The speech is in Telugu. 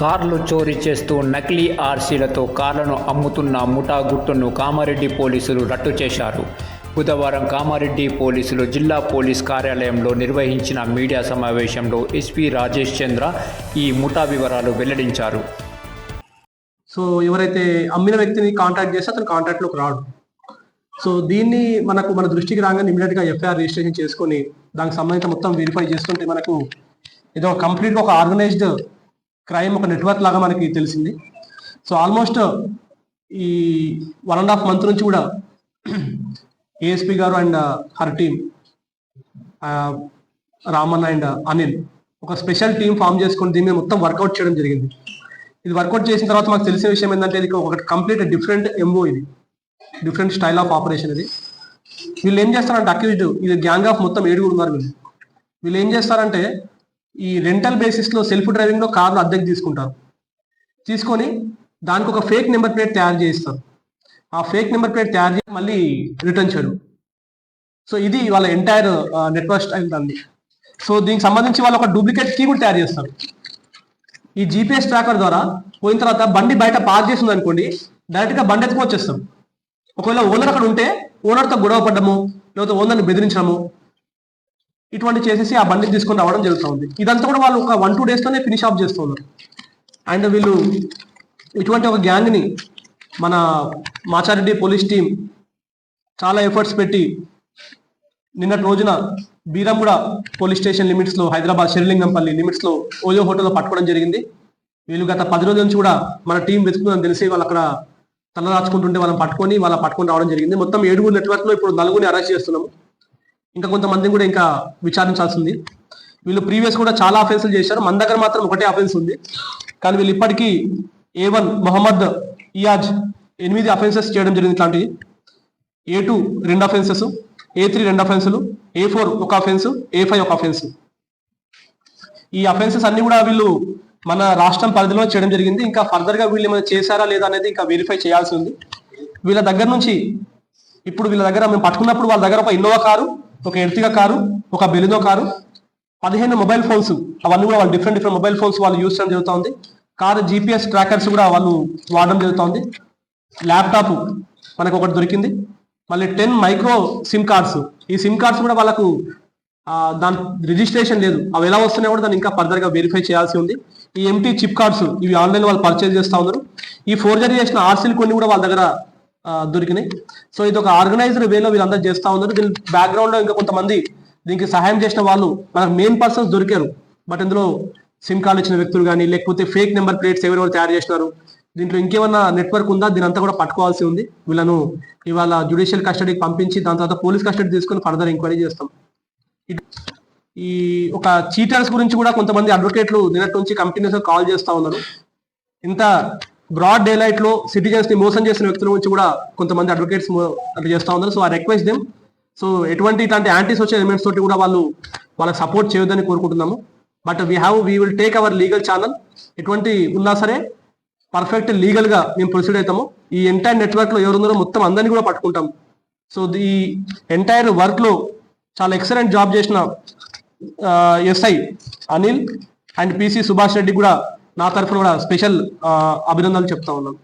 కార్లు చోరీ చేస్తూ నకిలీ ఆర్సీలతో కార్లను అమ్ముతున్న ముఠా గుట్టును కామారెడ్డి పోలీసులు రట్టు చేశారు. బుధవారం కామారెడ్డి పోలీసులు జిల్లా పోలీస్ కార్యాలయంలో నిర్వహించిన మీడియా సమావేశంలో ఎస్పీ రాజేష్ చంద్ర ఈ ముఠా వివరాలు వెల్లడించారు. సో ఎవరైతే అమ్మిన వ్యక్తిని కాంటాక్ట్ చేస్తే అతను కాంటాక్ట్లోకి రాడు. సో దీన్ని మనకు మన దృష్టికి రాగానే ఇమీడియట్గా ఎఫ్ఐఆర్ రిజిస్ట్రేషన్ చేసుకొని దానికి సంబంధించిన మొత్తం వెరిఫై చేసుకుంటే మనకు ఇది ఒక కంప్లీట్ ఒక ఆర్గనైజ్డ్ క్రైమ్ ఒక నెట్వర్క్ లాగా మనకి తెలిసింది. సో ఆల్మోస్ట్ ఈ వన్ అండ్ హాఫ్ మంత్ నుంచి కూడా ASP garu and her team Raman and Anil ఒక స్పెషల్ టీం ఫామ్ చేసుకుని దీన్ని మొత్తం వర్కౌట్ చేయడం జరిగింది. ఇది వర్కౌట్ చేసిన తర్వాత మాకు తెలిసిన విషయం ఏంటంటే ఇది ఒక కంప్లీట్ డిఫరెంట్ ఎంఓ ఇది. డిఫరెంట్ స్టైల్ ఆఫ్ ఆపరేషన్ ఇది. వీళ్ళు ఏం చేస్తారంటే అక్యూజ్డ్ ఇది గ్యాంగ్ ఆఫ్ మొత్తం ఏడుగురు ఉన్నారు వీళ్ళు. వీళ్ళు ఏం చేస్తారంటే ఈ రెంటల్ బేసిస్లో సెల్ఫ్ డ్రైవింగ్లో కార్లు అద్దెకి తీసుకుంటారు. తీసుకొని దానికి ఒక ఫేక్ నెంబర్ ప్లేట్ తయారు చేయిస్తారు. ఆ ఫేక్ నెంబర్ ప్లేట్ తయారు చేసి మళ్ళీ రిటర్న్ చేయడం సో ఇది వాళ్ళ ఎంటైర్ నెట్వర్క్ స్టైల్ దాన్ని సో దీనికి సంబంధించి వాళ్ళు ఒక డూప్లికేట్ కీ కూడా తయారు చేస్తారు. ఈ జీపీఎస్ ట్రాకర్ ద్వారా పోయిన తర్వాత బండి బయట పార్క్ చేసింది అనుకోండి డైరెక్ట్గా బండి ఎత్తుకు వచ్చేస్తాం. ఒకవేళ ఓనర్ అక్కడ ఉంటే ఓనర్తో గొడవ పడ్డము లేకపోతే ఓనర్ని బెదిరించడము ఇటువంటి చేసేసి ఆ బండిని తీసుకొని రావడం జరుగుతుంది. ఇదంతా కూడా వాళ్ళు ఒక వన్ టూ డేస్లోనే ఫినిష్ ఆఫ్ చేస్తున్నారు. అండ్ వీళ్ళు ఇటువంటి ఒక గ్యాంగ్ని మన మాచారెడ్డి పోలీస్ టీం చాలా ఎఫర్ట్స్ పెట్టి నిన్నటి రోజున బీరంగూడ పోలీస్ స్టేషన్ లిమిట్స్లో హైదరాబాద్ షెర్లింగంపల్లి లిమిట్స్లో ఓయో హోటల్లో పట్టుకోవడం జరిగింది. వీళ్ళు గత పది రోజుల నుంచి కూడా మన టీం వెతుకుతుందని తెలిసి వాళ్ళు అక్కడ తలదాచుకుంటుంటే వాళ్ళని పట్టుకొని వాళ్ళ పట్టుకొని రావడం జరిగింది. మొత్తం ఏడుగురు నెట్వర్క్లో ఇప్పుడు నలుగురిని అరెస్ట్ చేస్తున్నాము. ఇంకా కొంతమందిని కూడా ఇంకా విచారించాల్సింది. వీళ్ళు ప్రీవియస్ కూడా చాలా అఫెన్సులు చేశారు. మన దగ్గర మాత్రం ఒకటే అఫెన్స్ ఉంది. కానీ వీళ్ళు ఇప్పటికీ ఏ వన్ మొహమ్మద్ ఇయాజ్ ఎనిమిది అఫెన్సెస్ చేయడం జరిగింది ఇట్లాంటివి. ఏ టూ రెండు అఫెన్సెస్ ఏ త్రీ రెండు అఫెన్సులు ఏ ఫోర్ ఒక అఫెన్స్ ఏ ఫైవ్ ఒక అఫెన్స్. ఈ అఫెన్సెస్ అన్ని కూడా వీళ్ళు మన రాష్ట్రం పరిధిలో చేయడం జరిగింది. ఇంకా ఫర్దర్గా వీళ్ళు ఏమైనా చేశారా లేదా అనేది ఇంకా వెరిఫై చేయాల్సి ఉంది. వీళ్ళ దగ్గర నుంచి ఇప్పుడు వీళ్ళ దగ్గర మేము పట్టుకున్నప్పుడు వాళ్ళ దగ్గర ఒక ఇన్నోవా కారు ఒక ఎర్తిగా కారు ఒక బెలినో కారు పదిహేను మొబైల్ ఫోన్స్ అవన్నీ కూడా వాళ్ళు డిఫరెంట్ డిఫరెంట్ మొబైల్ ఫోన్స్ వాళ్ళు యూస్ చేయడం జరుగుతుంది. కారు జీపీఎస్ ట్రాకర్స్ కూడా వాళ్ళు వాడడం జరుగుతుంది. ల్యాప్టాప్ మనకు ఒకటి దొరికింది. మళ్ళీ టెన్ మైక్రో సిమ్ కార్డ్స్ ఈ సిమ్ కార్డ్స్ కూడా వాళ్ళకు దాని రిజిస్ట్రేషన్ లేదు. అవి ఎలా వస్తున్నాయో కూడా దాన్ని ఇంకా ఫర్దర్గా వెరిఫై చేయాల్సి ఉంది. ఈ ఎంటీ చిప్ కార్డ్స్ ఇవి ఆన్లైన్ వాళ్ళు పర్చేజ్ చేస్తూ ఉన్నారు. ఈ ఫోర్జరీ చేసిన ఆర్సీలు కొన్ని కూడా వాళ్ళ దగ్గర దొరికినాయి. సో ఇది ఒక ఆర్గనైజ్డ్ వేలో వీళ్ళందరూ చేస్తూ ఉన్నారు. దీని బ్యాక్గ్రౌండ్లో ఇంకా కొంతమంది దీనికి సహాయం చేసిన వాళ్ళు మనకు మెయిన్ పర్సన్స్ దొరికారు. బట్ ఇందులో సిమ్ కార్డు ఇచ్చిన వ్యక్తులు కానీ లేకపోతే ఫేక్ నెంబర్ ప్లేట్స్ ఎవరెవరు తయారు చేసినారు దీంట్లో ఇంకేమన్నా నెట్వర్క్ ఉందా? దీని అంతా కూడా పట్టుకోవాల్సి ఉంది. వీళ్ళను ఇవాళ జ్యుడిషియల్ కస్టడీకి పంపించి దాని తర్వాత పోలీస్ కస్టడీ తీసుకుని ఫర్దర్ ఎంక్వైరీ చేస్తాం. ఈ ఒక చీటర్స్ గురించి కూడా కొంతమంది అడ్వకేట్లు నిన్నటి నుంచి కంపెనీస్ కాల్ చేస్తా ఉన్నారు. ఇంత బ్రాడ్ డే లైట్లో సిటిజన్స్ని మోసం చేసిన వ్యక్తుల గురించి కూడా కొంతమంది అడ్వకేట్స్ అట్లా చేస్తా ఉన్నారు. సో ఆ రిక్వెస్ట్ దెమ్ సో ఎటువంటి ఇట్లాంటి యాంటీ సోషల్ ఎలిమెంట్స్ తోటి కూడా వాళ్ళు వాళ్ళకి సపోర్ట్ చేయొద్దని కోరుకుంటున్నాము. But we have we will take our legal channel ఎటువంటి ఉన్నా సరే పర్ఫెక్ట్ లీగల్గా మేము ప్రొసీడ్ అవుతాము. ఈ ఎంటైర్ నెట్వర్క్లో ఎవరున్నారో మొత్తం అందరినీ కూడా పట్టుకుంటాం. సో ఈ ఎంటైర్ వర్క్లో చాలా ఎక్సలెంట్ జాబ్ చేసిన SI Anil and PC Subhash Reddy కూడా నా తరఫున కూడా స్పెషల్ అభినందనలు చెప్తా ఉన్నాం.